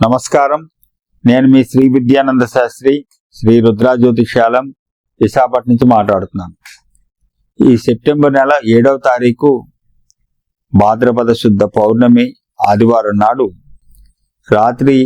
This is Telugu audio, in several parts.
నమస్కారం. నేను మీ శ్రీ విద్యానంద శాస్త్రి శ్రీ రుద్రా జ్యోతిషాలం విశాఖపట్నం నుంచి మాట్లాడుతున్నాను. ఈ సెప్టెంబర్ నెల ఏడవ తారీఖు భాద్రపద శుద్ధ పౌర్ణమి ఆదివారం నాడు రాత్రి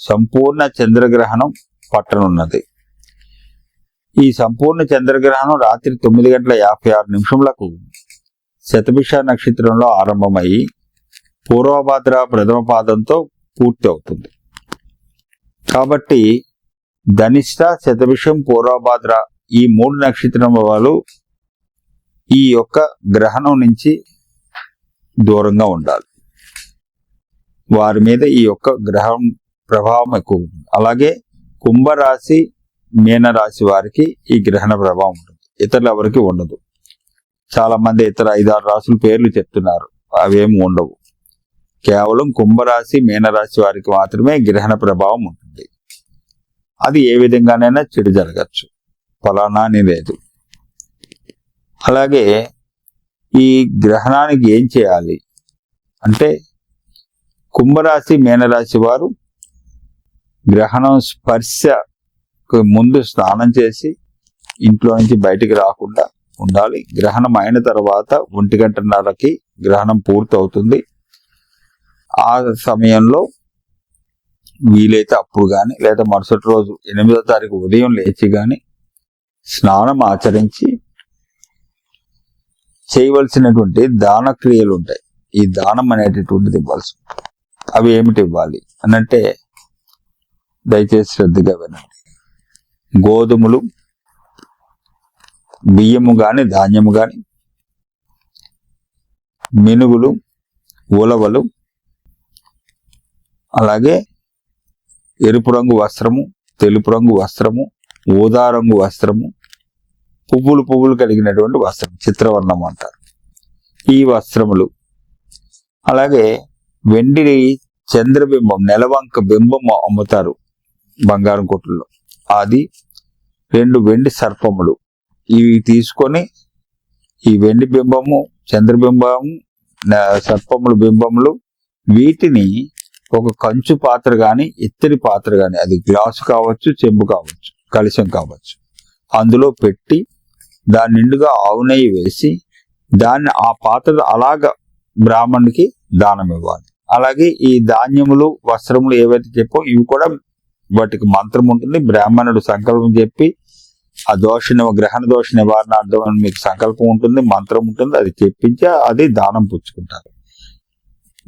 సంపూర్ణ చంద్రగ్రహణం పట్టనున్నది. ఈ సంపూర్ణ చంద్రగ్రహణం రాత్రి తొమ్మిది గంటల యాభై ఆరు నిమిషములకు శతభిష నక్షత్రంలో ఆరంభమయ్యి పూర్వభాద్ర ప్రథమ పాదంతో పూర్తి అవుతుంది కాబట్టి ధనిష్ట శతభిషం పూర్వభాద్ర ఈ మూడు నక్షత్రం వాళ్ళు ఈ యొక్క గ్రహణం నుంచి దూరంగా ఉండాలి. వారి మీద ఈ యొక్క గ్రహం ప్రభావం ఎక్కువ ఉంటుంది. అలాగే కుంభరాశి మీనరాశి వారికి ఈ గ్రహణ ప్రభావం ఉంటుంది. ఇతరులు ఎవరికి ఉండదు. చాలా మంది ఇతర ఐదారు రాసుల పేర్లు చెప్తున్నారు. అవేమి ఉండవు. కేవలం కుంభరాశి మీనరాశి వారికి మాత్రమే గ్రహణ ప్రభావం ఉంటుంది. అది ఏ విధంగానైనా చెడు జరగచ్చు. ఫలానా అని లేదు. అలాగే ఈ గ్రహణానికి ఏం చేయాలి? అంటే కుంభరాశి మీనరాశి వారు గ్రహణం స్పర్శ ముందు స్నానం చేసి ఇంట్లో నుంచి బయటికి రాకుండా ఉండాలి. గ్రహణం అయిన తర్వాత ఒంటి గంటన్నరకి గ్రహణం పూర్తి అవుతుంది ఆ సమయంలో వీలైతే అప్పుడు కానీ లేదా మరుసటి రోజు ఎనిమిదో తారీఖు ఉదయం లేచి కానీ స్నానం ఆచరించి చేయవలసినటువంటి దాన క్రియలు ఉంటాయి. ఈ దానం అనేటటువంటిది ఇవ్వాల్సి అవి ఏమిటి ఇవ్వాలి? అనంటే దయచేసి శ్రద్ధగా వినండి. గోధుమలు బియ్యము కానీ ధాన్యము కానీ మినుగులు ఉలవలు అలాగే ఎరుపు రంగు వస్త్రము తెలుపు రంగు వస్త్రము ఊదా రంగు వస్త్రము పువ్వులు పువ్వులు కలిగినటువంటి వస్త్రం చిత్రవర్ణం అంటారు. ఈ వస్త్రములు. అలాగే వెండి చంద్రబింబం నెలవంక బింబం అమ్ముతారు బంగారం కొట్టుల్లో. అది రెండు వెండి సర్పములు. ఇవి తీసుకొని ఈ వెండి బింబము చంద్రబింబము సర్పములు బింబములు వీటిని ఒక కంచు పాత్ర కానీ ఇత్తడి పాత్ర కానీ అది గ్లాసు కావచ్చు చెంబు కావచ్చు కలుషం కావచ్చు. అందులో పెట్టి దాని నిండుగా ఆవు నెయ్యి వేసి దాన్ని ఆ పాత్ర అలాగ బ్రాహ్మణునికి దానం ఇవ్వాలి. అలాగే ఈ ధాన్యములు వస్త్రములు ఏవైతే చెప్పో ఇవి కూడా వాటికి మంత్రం ఉంటుంది. బ్రాహ్మణుడు సంకల్పం చెప్పి ఆ దోష గ్రహణ దోష నివారణార్థం అని మీకు సంకల్పం ఉంటుంది మంత్రం ఉంటుంది అది చెప్పించి అది దానం పుచ్చుకుంటారు.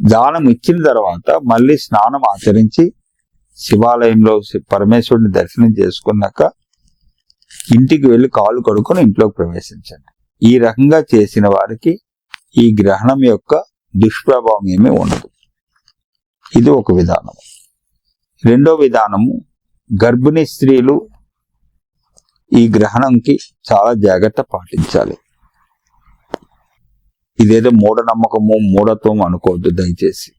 దానం ఇచ్చిన తర్వాత మళ్ళీ స్నానం ఆచరించి శివాలయంలో పరమేశ్వరుని దర్శనం చేసుకున్నాక ఇంటికి వెళ్ళి కాలు కడుక్కొని ఇంట్లోకి ప్రవేశించండి. ఈ రకంగా చేసిన వారికి ఈ గ్రహణం యొక్క దుష్ప్రభావం ఏమీ ఉండదు. ఇది ఒక విధానం. రెండో విధానము గర్భిణీ స్త్రీలు ఈ గ్రహణంకి చాలా జాగ్రత్త పాటించాలి. ఇదేదో మూఢనమ్మకము మూఢత్వం అనుకోవద్దు దయచేసి.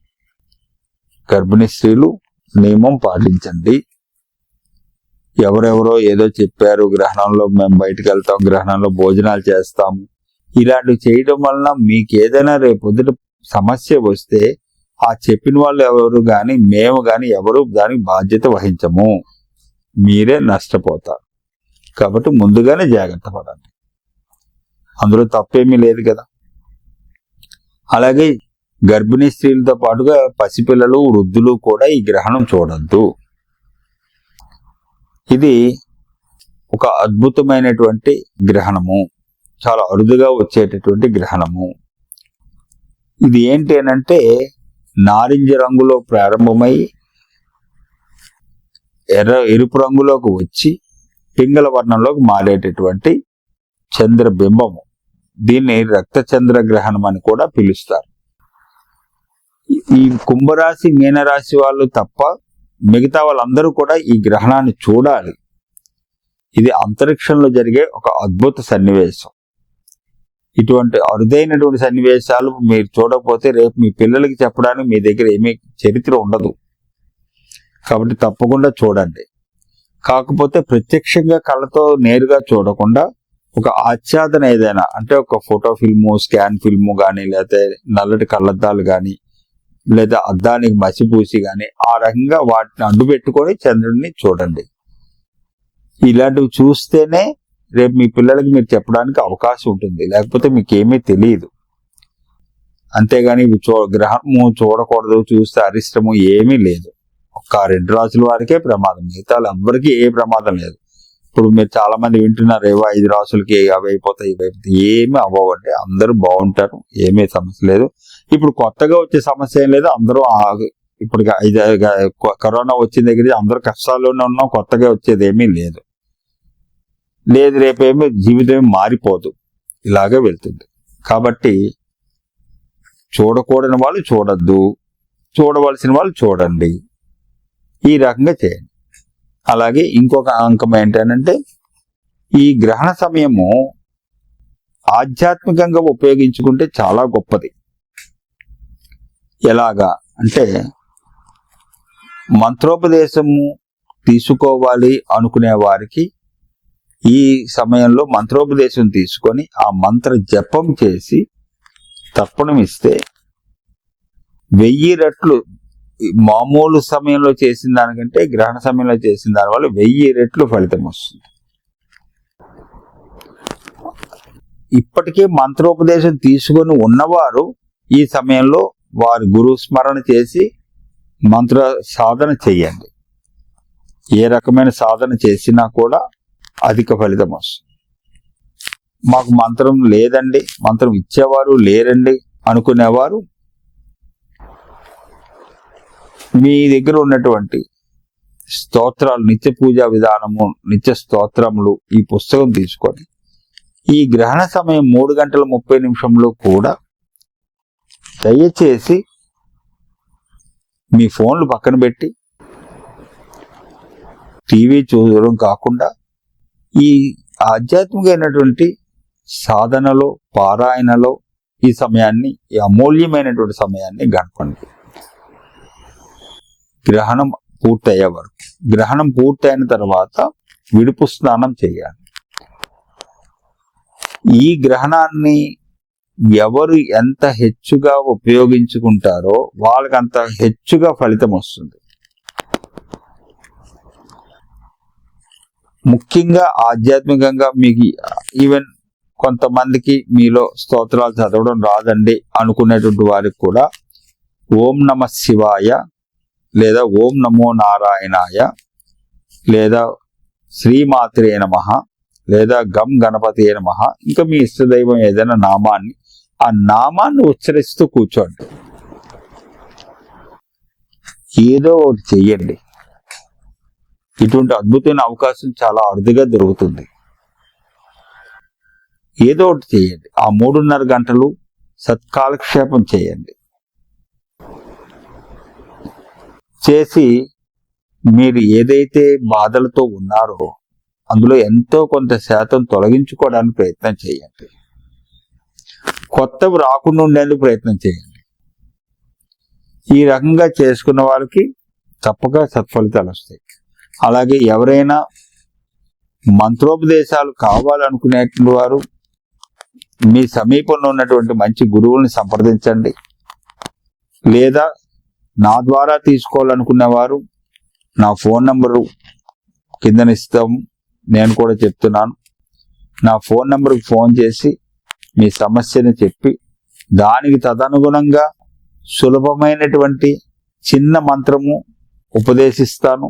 గర్భిణీ స్త్రీలు నియమం పాటించండి. ఎవరెవరో ఏదో చెప్పారు గ్రహణంలో మేము బయటకు వెళ్తాం గ్రహణంలో భోజనాలు చేస్తాము. ఇలాంటివి చేయడం వలన మీకు ఏదైనా రేపొద్దుట సమస్య వస్తే ఆ చెప్పిన వాళ్ళు ఎవరు కానీ మేము కానీ ఎవరు దానికి బాధ్యత వహించము. మీరే నష్టపోతారు. కాబట్టి ముందుగానే జాగ్రత్త పడండి. అందులో తప్పేమీ లేదు కదా. అలాగే గర్భిణీ స్త్రీలతో పాటుగా పసిపిల్లలు వృద్ధులు కూడా ఈ గ్రహణం చూడద్దు. ఇది ఒక అద్భుతమైనటువంటి గ్రహణము. చాలా అరుదుగా వచ్చేటటువంటి గ్రహణము. ఇది ఏంటి అనంటే నారింజ రంగులో ప్రారంభమై ఎర్ర ఎరుపు రంగులోకి వచ్చి పింగళ వర్ణంలోకి మారేటటువంటి చంద్రబింబము. దీన్ని రక్తచంద్ర గ్రహణం అని కూడా పిలుస్తారు. ఈ కుంభరాశి మీనరాశి వాళ్ళు తప్ప మిగతా వాళ్ళందరూ కూడా ఈ గ్రహణాన్ని చూడాలి. ఇది అంతరిక్షంలో జరిగే ఒక అద్భుత సన్నివేశం. ఇటువంటి అరుదైనటువంటి సన్నివేశాలు మీరు చూడకపోతే రేపు మీ పిల్లలకి చెప్పడానికి మీ దగ్గర ఏమీ చరిత్ర ఉండదు. కాబట్టి తప్పకుండా చూడండి. కాకపోతే ప్రత్యక్షంగా కళ్ళతో నేరుగా చూడకుండా ఒక ఆచ్ఛాదన ఏదైనా అంటే ఒక ఫోటో ఫిల్ము స్కాన్ ఫిల్ము కానీ లేకపోతే నల్లటి కళ్ళద్దాలు కానీ లేదా అద్దానికి మసిపూసి కానీ ఆ రకంగా వాటిని అడ్డు పెట్టుకొని చంద్రుడిని చూడండి. ఇలాంటివి చూస్తేనే రేపు మీ పిల్లలకి మీరు చెప్పడానికి అవకాశం ఉంటుంది. లేకపోతే మీకు ఏమీ తెలియదు. అంతేగాని ఇవి చూ గ్రహము చూడకూడదు చూస్తే అరిష్టము ఏమీ లేదు. ఒక్క రెండు రాజుల వారికే ప్రమాదం. మిగతా ఎవ్వరికీ ఏ ప్రమాదం లేదు. ఇప్పుడు మీరు చాలా మంది వింటున్నారు ఏవో ఐదు రాసులకి అవి అయిపోతాయి ఇవి అయిపోతాయి. ఏమి అవ్వవండి. అందరూ బాగుంటారు ఏమీ సమస్య లేదు. ఇప్పుడు కొత్తగా వచ్చే సమస్య ఏం లేదు. అందరూ ఆ- ఇప్పుడు ఐదు కరోనా వచ్చిన దగ్గర అందరూ కష్టాల్లోనే ఉన్నాం. కొత్తగా వచ్చేది ఏమీ లేదు. లేదు రేపేమీ జీవితం మారిపోదు. ఇలాగే వెళ్తుంది. కాబట్టి చూడకూడని వాళ్ళు చూడద్దు. చూడవలసిన వాళ్ళు చూడండి. ఈ రకంగా చేయండి. అలాగే ఇంకొక అంకం ఏంటంటే ఈ గ్రహణ సమయము ఆధ్యాత్మికంగా ఉపయోగించుకుంటే చాలా గొప్పది. ఎలాగా అంటే మంత్రోపదేశము తీసుకోవాలి అనుకునే వారికి ఈ సమయంలో మంత్రోపదేశం తీసుకొని ఆ మంత్ర జపం చేసి తర్పణం ఇస్తే వెయ్యి రెట్లు మామూలు సమయంలో చేసిన దానికంటే గ్రహణ సమయంలో చేసిన దాని వల్ల వెయ్యి రెట్లు ఫలితం వస్తుంది. ఇప్పటికే మంత్రోపదేశం తీసుకొని ఉన్నవారు ఈ సమయంలో వారి గురు స్మరణ చేసి మంత్ర సాధన చేయండి. ఏ రకమైన సాధన చేసినా కూడా అధిక ఫలితం వస్తుంది. మాకు మంత్రం లేదండి మంత్రం ఇచ్చేవారు లేరండి అనుకునేవారు మీ దగ్గర ఉన్నటువంటి స్తోత్రాలు నిత్య పూజా విధానము నిత్య స్తోత్రములు ఈ పుస్తకం తీసుకొని ఈ గ్రహణ సమయం మూడు గంటల ముప్పై నిమిషంలో కూడా దయచేసి మీ ఫోన్లు పక్కన పెట్టి టీవీ చూడడం కాకుండా ఈ ఆధ్యాత్మికమైనటువంటి సాధనలో పారాయణలో ఈ సమయాన్ని ఈ అమూల్యమైనటువంటి సమయాన్ని గడపండి. గ్రహణం పూర్తయ్యే వరకు గ్రహణం పూర్తయిన తర్వాత విడుపు స్నానం చేయాలి. ఈ గ్రహణాన్ని ఎవరు ఎంత హెచ్చుగా ఉపయోగించుకుంటారో వాళ్ళకి అంత హెచ్చుగా ఫలితం వస్తుంది. ముఖ్యంగా ఆధ్యాత్మికంగా మీకు ఈవెన్ కొంతమందికి మీలో స్తోత్రాలు చదవడం రాదండి అనుకునేటువంటి వారికి కూడా ఓం నమ శివాయ లేదా ఓం నమో నారాయణాయ లేదా శ్రీమాత్రే నమ లేదా గం గణపతి నమ. ఇంకా మీ ఇష్టదైవం ఏదైనా నామాన్ని ఆ నామాన్ని ఉచ్చరిస్తూ కూర్చోండి. ఏదో ఒకటి చెయ్యండి. ఇటువంటి అద్భుతమైన అవకాశం చాలా అరుదుగా దొరుకుతుంది. ఏదో ఒకటి చేయండి ఆ మూడున్నర గంటలు సత్కాలక్షేపం చేయండి. చేసి మీరు ఏదైతే బాధలతో ఉన్నారో అందులో ఎంతో కొంత శాతం తొలగించుకోవడానికి ప్రయత్నం చేయండి. కొత్తవి రాకుండా ఉండేందుకు ప్రయత్నం చేయండి. ఈ రకంగా చేసుకున్న వాళ్ళకి తప్పక సత్ఫలితాలు వస్తాయి. అలాగే ఎవరైనా మంత్రోపదేశాలు కావాలనుకునేటువంటి వారు మీ సమీపంలో ఉన్నటువంటి మంచి గురువుల్ని సంప్రదించండి. లేదా నా ద్వారా తీసుకోవాలనుకునే వారు నా ఫోన్ నంబరు కిందన ఇస్తాం. నేను కూడా చెప్తున్నాను. నా ఫోన్ నంబర్కి ఫోన్ చేసి మీ సమస్యని చెప్పి దానికి తదనుగుణంగా సులభమైనటువంటి చిన్న మంత్రము ఉపదేశిస్తాను.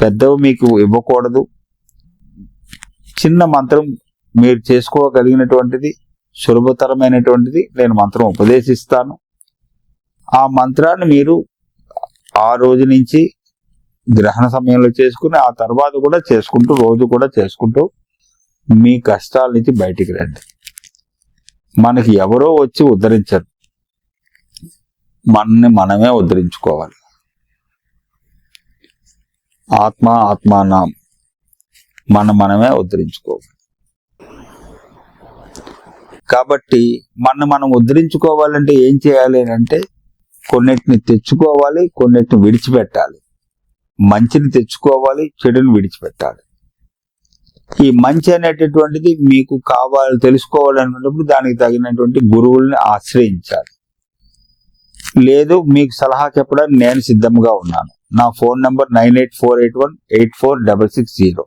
పెద్దవి మీకు ఇవ్వకూడదు. చిన్న మంత్రం మీరు చేసుకోగలిగినటువంటిది సులభతరమైనటువంటిది నేను మంత్రం ఉపదేశిస్తాను. ఆ మంత్రాన్ని మీరు ఆ రోజు నుంచి గ్రహణ సమయంలో చేసుకుని ఆ తర్వాత కూడా చేసుకుంటూ రోజు కూడా చేసుకుంటూ మీ కష్టాల నుంచి బయటికి రండి. మనకి ఎవరో వచ్చి ఉద్ధరించరు. మనని మనమే ఉద్ధరించుకోవాలి. ఆత్మ ఆత్మానా మనం మనమే ఉద్ధరించుకోవాలి. కాబట్టి మన మనం ఉద్ధరించుకోవాలంటే ఏం చేయాలి అని అంటే కొన్నిటిని తెచ్చుకోవాలి కొన్నిటిని విడిచిపెట్టాలి. మంచిని తెచ్చుకోవాలి చెడుని విడిచిపెట్టాలి. ఈ మంచి అనేటటువంటిది మీకు కావాలి తెలుసుకోవాలనుకున్నప్పుడు దానికి తగినటువంటి గురువుల్ని ఆశ్రయించాలి. లేదు మీకు సలహా చెప్పడానికి నేను సిద్ధంగా ఉన్నాను. నా phone number nine eight four eight one eight four double six zero.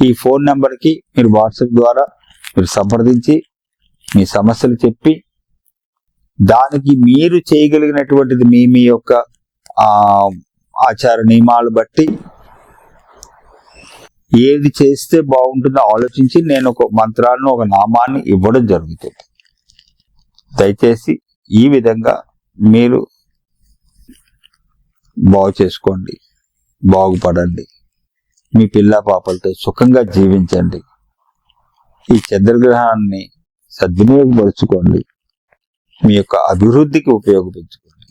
ఈ ఫోన్ నంబర్కి మీరు వాట్సాప్ ద్వారా మీరు సంప్రదించి మీ సమస్యలు చెప్పి దానికి మీరు చేయగలిగినటువంటిది మీ మీ యొక్క ఆచార నియమాలు బట్టి ఏది చేస్తే బాగుంటుందో ఆలోచించి నేను ఒక మంత్రాలను ఒక నామాన్ని ఇవ్వడం జరుగుతుంది. దయచేసి ఈ విధంగా మీరు బాగు చేసుకోండి బాగుపడండి. మీ పిల్ల పాపలతో సుఖంగా జీవించండి. ఈ చంద్రగ్రహాన్ని సద్వినియోగపరుచుకోండి. మీ యొక్క అభివృద్ధికి ఉపయోగించుకోండి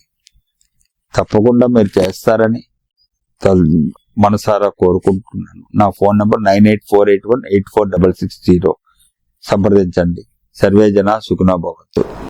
తప్పకుండా మీరు చేస్తారని మనసారా కోరుకుంటున్నాను. నా phone number nine eight four eight one eight four double six zero. సంప్రదించండి. సర్వే జన సుఖనా